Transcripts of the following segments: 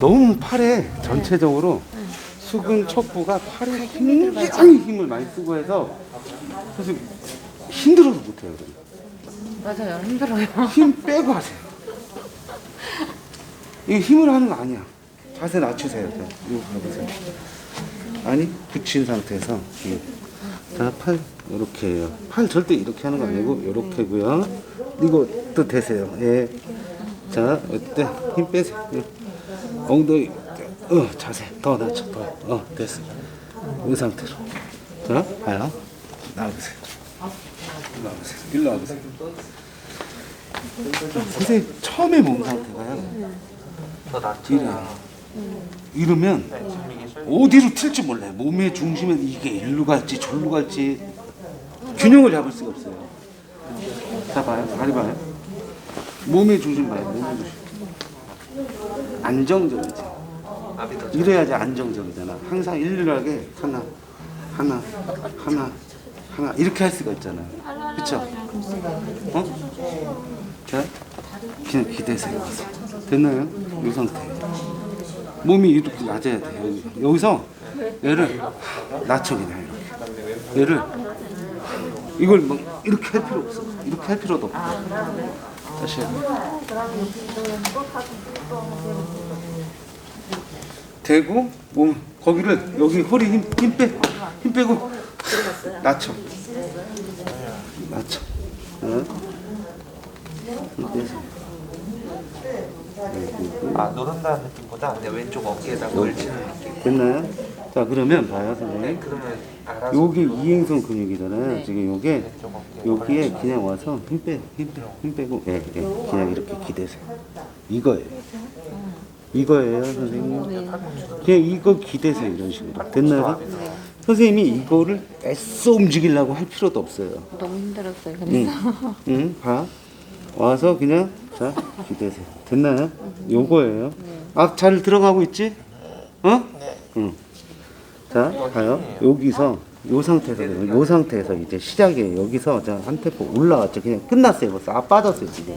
너무 팔에 전체적으로 수근 척부가 팔에 굉장히 힘을 많이 쓰고 해서 사실 힘들어서 못해요. 맞아요. 힘들어요. 힘 빼고 하세요. 이게 힘을 하는 거 아니야. 자세 낮추세요. 이거 봐보세요. 아니 붙인 상태에서 이. 자, 팔 이렇게 해요. 팔 절대 이렇게 하는 거 아니고 이렇게고요. 이거 또 대세요. 예. 자, 어때? 힘 빼세요. 예. 엉덩이 어 자세 더 낮춰 더어 됐어. 이 상태로. 자, 봐요. 나와보세요. 일로 와보세요. 일로 와보세요. 선생님 처음에 몸 상태가요. 이래요. 이러면 어디로 튈지 몰라요. 몸의 중심은 이게 일로 갈지 절로 갈지 균형을 잡을 수가 없어요. 자 봐요. 다리 봐요. 몸의 중심 봐요. 몸의 중심. 안정적이지. 이래야지 안정적이잖아. 항상 일일하게 하나, 하나, 하나, 하나 이렇게 할 수가 있잖아요. 그렇죠? 어? 자, 그냥 기대세요. 됐나요? 이 상태. 몸이 이렇게 낮아야 돼. 여기. 여기서 얘를 낮춰 그냥 이렇게. 얘를 이걸 막 이렇게 할 필요 없어. 이렇게 할 필요도 없고. 다시 해요. 대고 몸 거기를 여기 허리 힘, 힘 빼. 힘 빼고 낮춰. 낮춰. 빼세요. 아 누른다는 느낌보다 그냥 왼쪽 어깨에다 걸치는 느낌. 됐나요? 자 그러면 봐요 선생님. 그러면 알아서 요게 이행성 근육이잖아요. 네. 지금 요게. 여기에 그냥 와서 힘 빼, 힘 빼, 힘 빼고, 예, 예, 그냥 이렇게 기대세요. 이거예요. 이거예요, 선생님. 그냥 이거 기대세요, 이런 식으로. 됐나요? 선생님이 이거를 애써 움직이려고 할 필요도 없어요. 너무 힘들었어요. 응, 그래서 응, 봐. 와서 그냥, 자, 기대세요. 됐나요? 요거예요. 아, 잘 들어가고 있지? 어? 응. 자, 봐요. 여기서, 요 상태에서, 그래요. 요 상태에서 이제 시작이에요. 여기서, 자, 한 템포 올라왔죠. 그냥 끝났어요. 벌써. 아, 빠졌어요, 지금.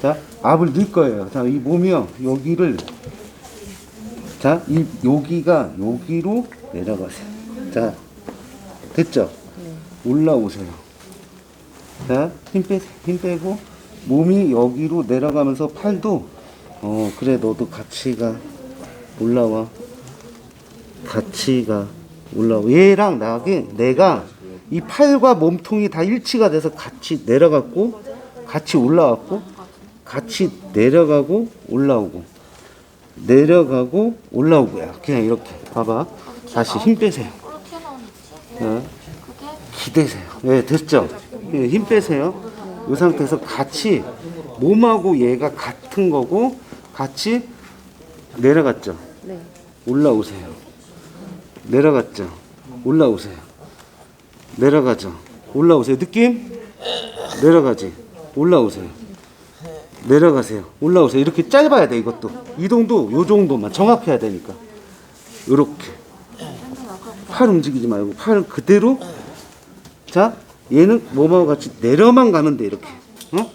자, 압을 넣을 거예요. 자, 이 몸이요. 여기를, 자, 이, 여기가 여기로 내려가세요. 자, 됐죠? 올라오세요. 자, 힘 빼세요. 힘 빼고, 몸이 여기로 내려가면서 팔도, 어, 그래, 너도 같이 가. 올라와. 같이 가. 올라와. 얘랑 나게, 내가 이 팔과 몸통이 다 일치가 돼서 같이 내려갔고, 같이 올라왔고, 같이 내려가고, 올라오고. 내려가고, 올라오고야. 그냥 이렇게. 봐봐. 다시 힘 빼세요. 자, 기대세요. 네, 됐죠? 예, 힘 빼세요. 이 상태에서 같이 몸하고 얘가 같은 거고 같이 내려갔죠. 네. 올라오세요. 내려갔죠. 올라오세요. 내려가죠. 올라오세요. 느낌? 내려가지. 올라오세요. 내려가세요. 올라오세요. 이렇게 짧아야 돼, 이것도. 이동도 요 정도만 정확해야 되니까. 요렇게. 팔 움직이지 말고 팔 그대로 자 얘는 몸하고 같이 내려만 가면 돼 이렇게 어?